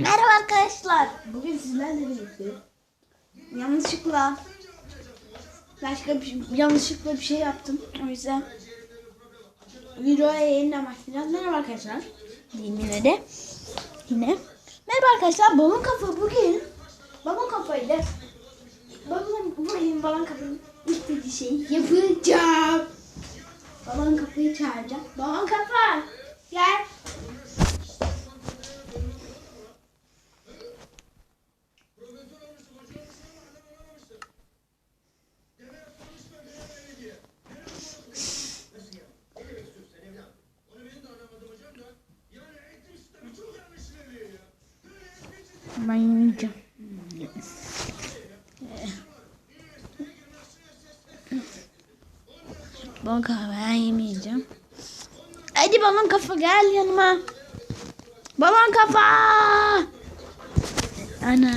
Merhaba arkadaşlar. Bugün sizlerle birlikte yanlışlıkla başka bir, şey, yanlışlıkla bir şey yaptım. O yüzden videoya yeniden başlayacağız. Merhaba arkadaşlar. Diyeyim yine de. Yine. Merhaba arkadaşlar. Balon kafa bugün balon kafayla balon bugün balon kafanın istediği şeyi yapacağım. Balon kafayı çağıracağım. Balon kafa gel. Ben yemeyeceğim. Kafa ben yemeyeceğim. Hadi balon kafa gel yanıma. Balon kafa. Ana.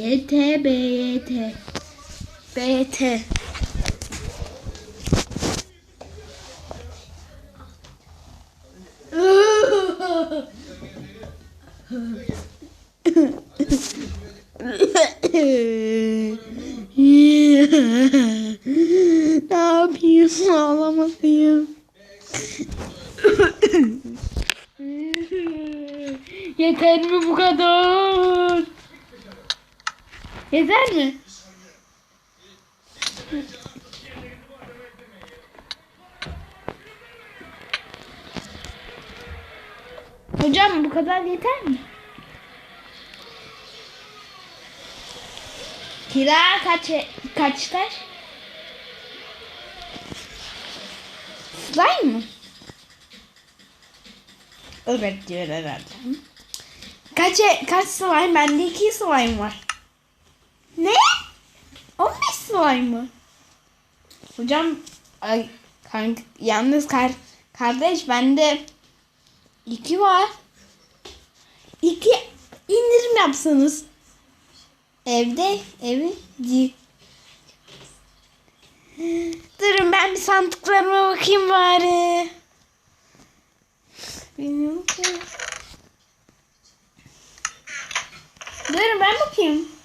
YT BYT BT ne yapayım? Ağlamalıyım yeter mi bu kadar yeter mi hocam bu kadar yeter mi Kira kaç kaçta? Slime mı? Evet diyor herhalde. Kaç kaç slime? Bende iki slime var. Ne? 15 slime mı? Hocam ay, kank, yalnız kar, kardeş bende iki var. İki indirim yapsanız. Evde evi değil. Durun ben bir sandıklarıma bakayım bari. Bilmiyorum ki. Durun ben bakayım.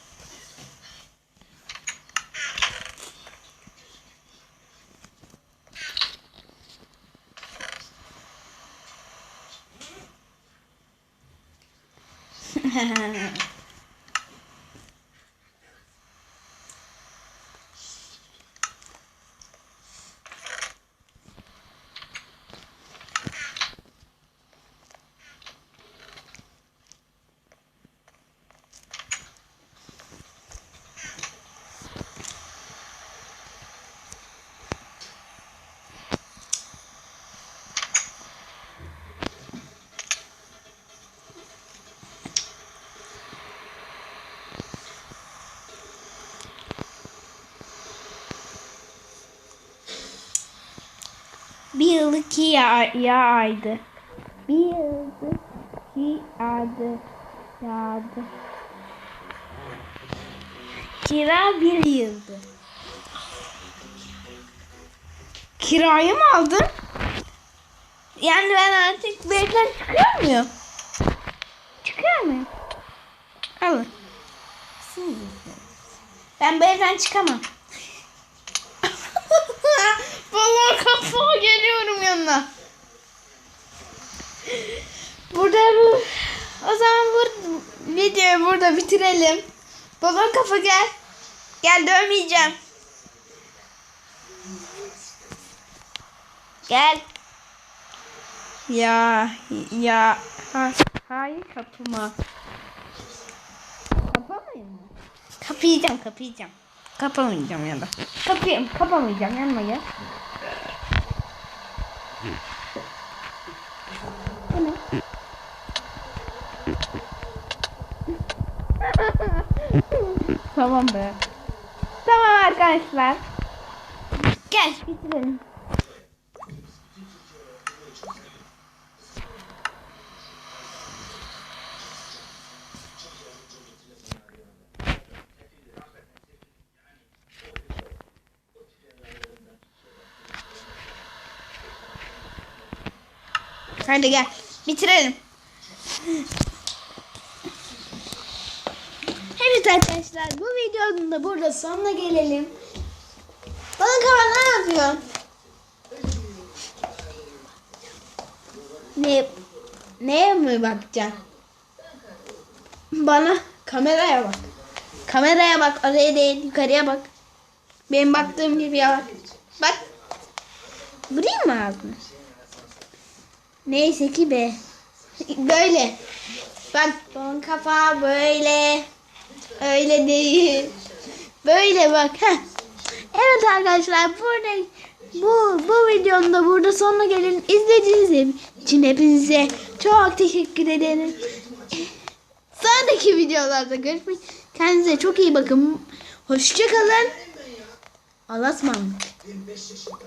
हाँ हाँ Bir yıl iki ya, ya aydı. Bir yıldı iki aydı. Yağdı. Kira bir yıldı. Kirayı mı aldın? Yani ben artık bir evden çıkıyor muyum? Çıkıyor muyum? Alın. Ben bu evden çıkamam. Balon kafa geliyorum yanına. Burada bu. O zaman bu videoyu burada bitirelim. Balon kafa gel. Gel dövmeyeceğim. Gel. Ya ya ha, hayır kapıma. Kapamayayım mı? Kapayacağım kapayacağım. Kapamayacağım ya da. Kapayım kapamayacağım yanıma gel. tamam be. Tamam arkadaşlar. Gel bitirelim. Hadi gel. Bitirelim. Evet arkadaşlar bu videonun da burada sonuna gelelim. Bana kalan ne yapıyorsun? Ne neye mi bakacaksın? Bana kameraya bak. Kameraya bak oraya değil yukarıya bak. Benim baktığım gibi ya bak. Bak. Vurayım mı ağzını? Neyse ki be. Böyle. Bak bunun kafa böyle. Öyle değil. Böyle bak. Heh. Evet arkadaşlar burada bu bu videonun da burada sonuna gelin. İzlediğiniz için hepinize çok teşekkür ederim. Sonraki videolarda görüşmek. Kendinize çok iyi bakın. Hoşçakalın. Allah'a.